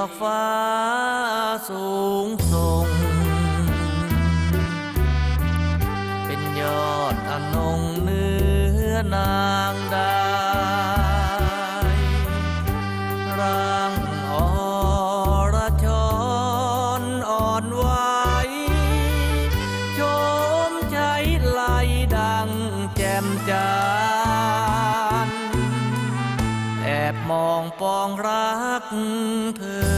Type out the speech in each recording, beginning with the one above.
อกเอ่ยดอกฟ้าสูงส่ง เป็นยอดอนงเนื้อนางได้ร่างอรชรอ่อนไหวโชมใช้ไหลดังแจ่มจานแอบมองปองรักเธอ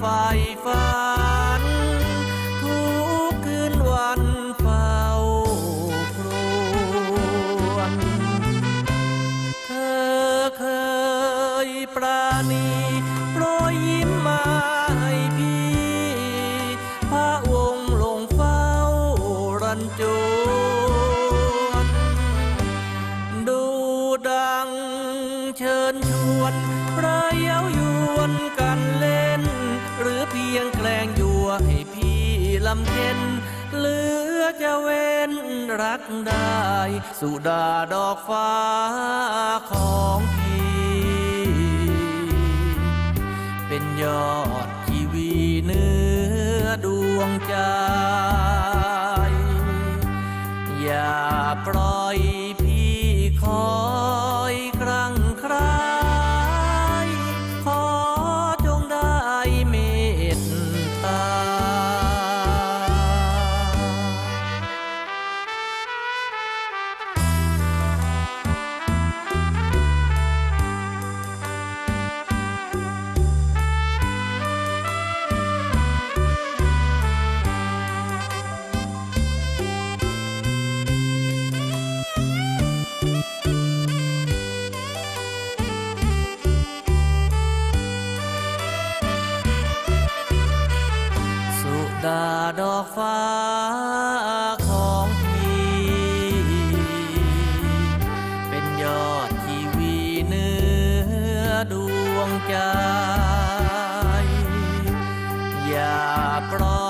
ไฟ จะเว้นรักได้ สุดาดอกฟ้าของพี่ เป็นยอดชีวีเนื้อดวงใจ อย่าปล่อย ดอกฟ้าของพี่ เป็นยอดที่วีเนื้อดวงใจ อย่าปล่อย